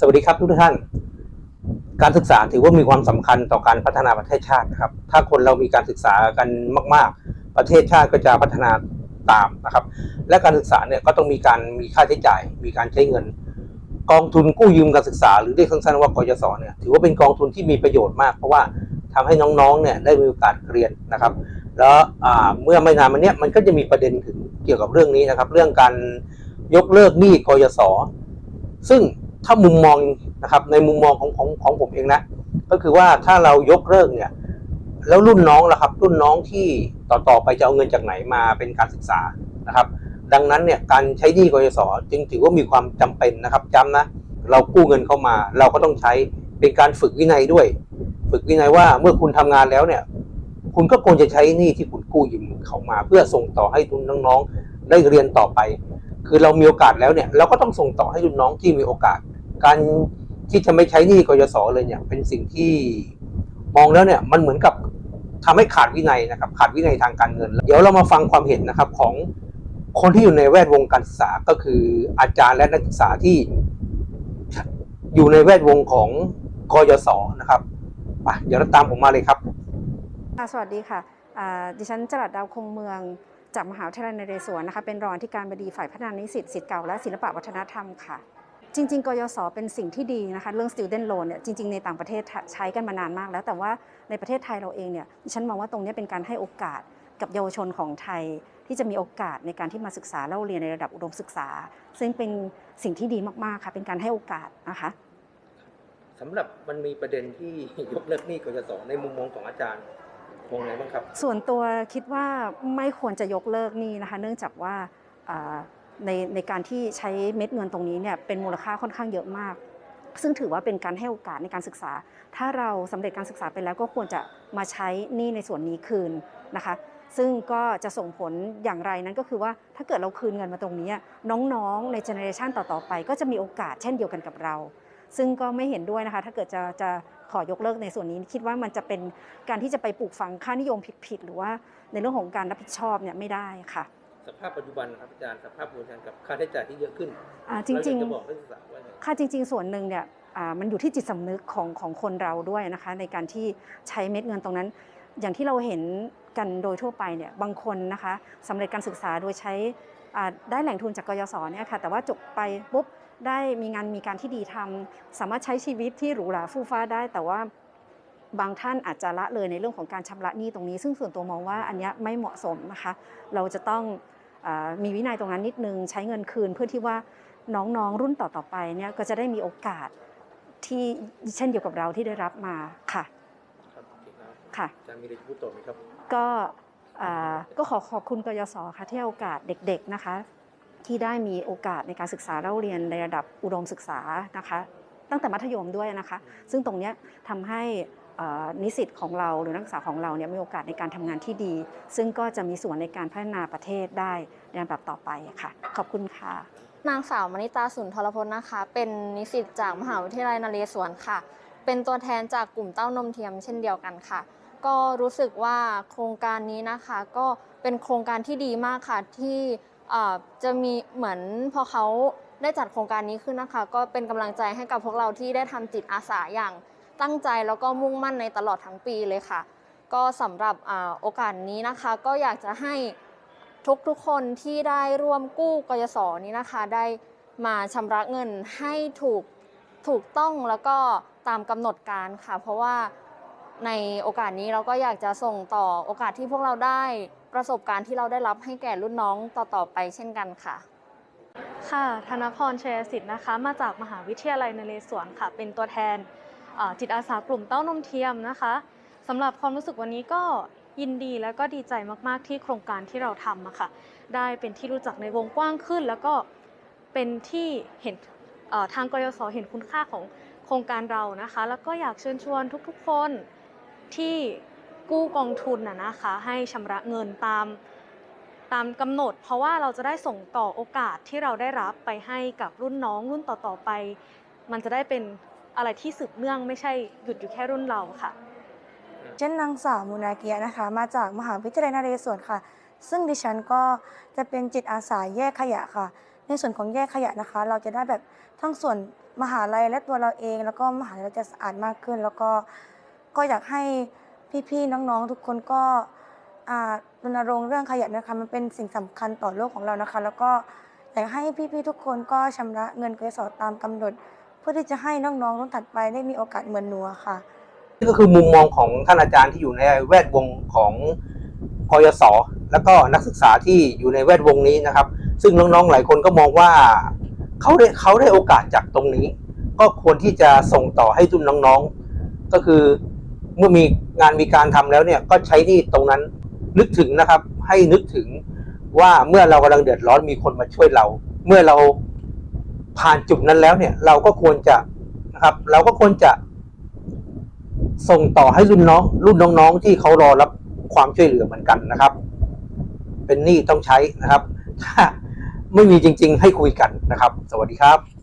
สวัสดีครับทุกท่าน การศึกษาถือว่ามีความสำคัญต่อการพัฒนาประเทศชาตินะครับ ถ้าคนเรามีการศึกษากันมาก ๆ ประเทศชาติก็จะพัฒนาตามนะครับ และการศึกษาเนี่ยก็ต้องมีการมีค่าใช้จ่าย มีการใช้เงิน กองทุนกู้ยืมการศึกษา หรือเรียกสั้นๆว่ากยศเนี่ยถือว่าเป็นกองทุนที่มีประโยชน์มาก เพราะว่าทำให้น้องๆเนี่ยได้มีโอกาสเรียนนะครับ แล้วเมื่อไม่นานมาเนี้ยมันก็จะมีประเด็นถึงเกี่ยวกับเรื่องนี้นะครับ เรื่องการยกเลิกหนี้กยศซึ่ง ถ้ามุมมองนะครับในมุมมองของของของผมเองนะก็คือว่าถ้าเรายกเลิกเนี่ยแล้วรุ่นน้องล่ะครับ รุ่นน้องที่ต่อต่อไปจะเอาเงินจากไหนมาเป็นการศึกษานะครับ ดังนั้นเนี่ยการใช้หนี้กยศจึงถือว่ามีความจำเป็นนะครับจำนะเรากู้เงินเข้ามา เราก็ต้องใช้เป็นการฝึกวินัยด้วย ฝึกวินัยว่าเมื่อคุณทำงานแล้วเนี่ย คุณก็ควรจะใช้หนี้ที่คุณกู้ยืมเขามา เพื่อส่งต่อให้ทุนน้องๆได้เรียนต่อไป คือเรามีโอกาสแล้วเนี่ยเราก็ต้องส่งต่อให้รุ่นน้องที่มีโอกาส การที่จะไม่ใช้หนี้กยศเลยเนี่ย เป็นสิ่งที่มองแล้วเนี่ยมันเหมือนกับทำให้ขาดวินัยนะครับ ขาดวินัยทางการเงิน เดี๋ยวเรามาฟังความเห็นนะครับของคนที่อยู่ในแวดวงการศึกษาก็คืออาจารย์และนักศึกษาที่อยู่ในแวดวงของกยศนะครับไปเดี๋ยวเราตามผมมาเลยครับสวัสดีค่ะดิฉันจรัสดาวคงเมืองจากมหาวิทยาลัยนเรศวรนะคะเป็นรองอธิการบดีฝ่ายพัฒนานิสิตสิทธิ์เก่าและศิลปวัฒนธรรมค่ะ จริง ๆ กยศเป็นสิ่งที่ดีนะคะเรื่อง student loan เนี่ยจริง ๆ ในต่างประเทศใช้กันมานานมากแล้ว แต่ว่าในประเทศไทยเราเองเนี่ยดิฉันมองว่าตรงเนี้ยเป็นการให้โอกาสกับเยาวชนของไทยที่จะมีโอกาสในการที่มาศึกษาเล่าเรียนในระดับอุดมศึกษา ซึ่งเป็นสิ่งที่ดีมากๆค่ะเป็นการให้โอกาสนะคะสำหรับมันมีประเด็นที่ยกเลิกหนี้กยศในมุมมองของอาจารย์มองไงบ้างครับ ส่วนตัวคิดว่าไม่ควรจะยกเลิกหนี้นะคะ เนื่องจากว่าอ่า ในในการที่ใช้เม็ดเงินตรงนี้เนี่ยเป็นมูลค่าค่อนข้างเยอะมาก ซึ่งถือว่าเป็นการให้โอกาสในการศึกษา ถ้าเราสำเร็จการศึกษาไปแล้วก็ควรจะมาใช้หนี้ในส่วนนี้คืนนะคะ ซึ่งก็จะส่งผลอย่างไรนั้นก็คือว่าถ้าเกิดเราคืนเงินมาตรงนี้น้องๆ ในเจเนอเรชันต่อๆไป ก็จะมีโอกาสเช่นเดียวกันกับเรา ซึ่งก็ไม่เห็นด้วยนะคะ ถ้าเกิดจะจะขอยกเลิกในส่วนนี้คิดว่ามันจะเป็นการที่จะไปปลูกฝังค่านิยมผิดๆหรือว่าในเรื่องของการรับผิดชอบเนี่ยไม่ได้ค่ะ สภาพปัจจุบันนะครับอาจารย์สภาพปัจจุบันกับค่าใช้จ่ายที่เยอะขึ้นอ่าจริงเราอยากจะบอกนักศึกษาว่าไงๆค่าจริง ๆ ส่วนหนึ่งเนี่ยอ่ามันอยู่ที่จิตสำนึกของของคนเราด้วยนะคะ ในการที่ใช้เม็ดเงินตรงนั้น อย่างที่เราเห็นกันโดยทั่วไปเนี่ยบางคนนะคะสำเร็จการศึกษาโดยใช้อ่าได้แหล่งทุนจากกยศเนี่ยค่ะแต่ว่าจบไปปุ๊บได้มีงานมีการที่ดีทำสามารถใช้ชีวิตที่หรูหราฟู่ฟ้าได้ แต่ว่าบางท่านอาจจะละเลยในเรื่องของการชำระหนี้ตรงนี้ ซึ่งส่วนตัวมองว่าอันเนี้ยไม่เหมาะสมนะคะ เราจะต้องอา มีวินัยตรงนั้นนิดนึงใช้เงินคืนเพื่อที่ว่าน้องๆรุ่นต่อๆไปเนี่ยก็จะได้มีโอกาสที่เช่นเดียวกับเราที่ได้รับมาค่ะครับโอเคครับค่ะอาจารย์มีอะไรจะพูดต่อไหมครับ ก็อ่าก็ขอขอบคุณกยศค่ะที่ให้โอกาสเด็ก ๆนะคะ ที่ได้มีโอกาสในการศึกษาเล่าเรียนในระดับอุดมศึกษานะคะ ตั้งแต่มัธยมด้วยนะคะ ซึ่งตรงเนี้ยทำให้เอ่อ นิสิตของเราหรือนักศึกษาของเราเนี่ยมีโอกาสในการทำงานที่ดี ซึ่งก็จะมีส่วนในการพัฒนาประเทศได้ในลำดับต่อไปค่ะ ขอบคุณค่ะ นางสาวมณิตาสุนทรพลนะคะ เป็นนิสิตจากมหาวิทยาลัยนเรศวรค่ะ เป็นตัวแทนจากกลุ่มเต้านมเทียมเช่นเดียวกันค่ะ ก็รู้สึกว่าโครงการนี้นะคะก็เป็นโครงการที่ดีมากค่ะที่จะมีเหมือนพอเขาได้จัดโครงการนี้ขึ้นนะคะ ก็เป็นกำลังใจให้กับพวกเราที่ได้ทำจิตอาสาอย่าง ตั้งใจแล้วก็มุ่งมั่นในตลอดทั้งปีเลยค่ะ ก็สำหรับอโอกาสนี้นะคะก็อยากจะให้ทุกๆคนที่ได้ร่วมกู้กยศนี้นะคะ ได้มาชำระเงินให้ถูกถูกต้องแล้วก็ตามกำหนดการค่ะ เพราะว่าในโอกาสนี้เราก็อยากจะส่งต่อโอกาสที่พวกเราได้ประสบการณ์ที่เราได้รับให้แก่รุ่นน้องต่อๆไปเช่นกันค่ะ ค่ะ ธนพรชัยสิทธิ์นะคะ มาจากมหาวิทยาลัยนเรศวรค่ะ เป็นตัวแทน จิตอาสากลุ่มเต้านมเทียมนะคะสำหรับความรู้สึกวันนี้ก็ยินดีและก็ดีใจมากๆที่โครงการที่เราทำอะค่ะได้เป็นที่รู้จักในวงกว้างขึ้น แล้วก็เป็นที่เห็นทางกยศเห็นคุณค่าของโครงการเรานะคะ แล้วก็อยากเชิญชวนทุกๆ คนที่กู้กองทุนน่ะนะคะให้ชำระเงินตามตามกำหนด เพราะว่าเราจะได้ส่งต่อโอกาสที่เราได้รับไปให้กับรุ่นน้องรุ่นต่อๆไป มันจะได้เป็น อะไรที่สืบเนื่องไม่ใช่หยุดอยู่แค่รุ่นเราค่ะ เช่นนางสาวมูนาเกียนะคะ มาจากมหาวิทยาลัยนเรศวรค่ะ ซึ่งดิฉันก็จะเป็นจิตอาสาแยกขยะค่ะ ในส่วนของแยกขยะนะคะ เราจะได้แบบทั้งส่วนมหาลัยและตัวเราเอง แล้วก็มหาลัยเราจะสะอาดมากขึ้น แล้วก็ก็อยากให้พี่ๆน้องๆทุกคนก็อารณรงค์เรื่องขยะนะคะมันเป็นสิ่งสำคัญต่อโลกของเรานะคะ แล้วก็อยากให้พี่ๆทุกคนก็ชำระเงินกยศตามกำหนด พื่อที่จะให้น้องๆรุ่นถัดไปได้มีโอกาสเหมือนหนูอะค่ะ นี่ก็คือมุมมองของท่านอาจารย์ที่อยู่ในแวดวงของพยศแล้วก็นักศึกษาที่อยู่ในแวดวงนี้นะครับ ซึ่งน้องๆหลายคนก็มองว่าเขาได้เขาได้โอกาสจากตรงนี้ ก็ควรที่จะส่งต่อให้ทุนน้องๆ ก็คือเมื่อมีงานมีการทำแล้วเนี่ยก็ใช้ที่ตรงนั้นนึกถึงนะครับ ให้นึกถึงว่าเมื่อเรากำลังเดือดร้อนมีคนมาช่วยเรา เมื่อเรา ผ่านจุดนั้นแล้วเนี่ยเราก็ควรจะนะครับ เราก็ควรจะส่งต่อให้รุ่นน้อง รุ่นน้องๆที่เขารอรับความช่วยเหลือเหมือนกันนะครับ เป็นหนี้ต้องใช้นะครับ ถ้าไม่มีจริง ๆ ให้คุยกันนะครับ สวัสดีครับ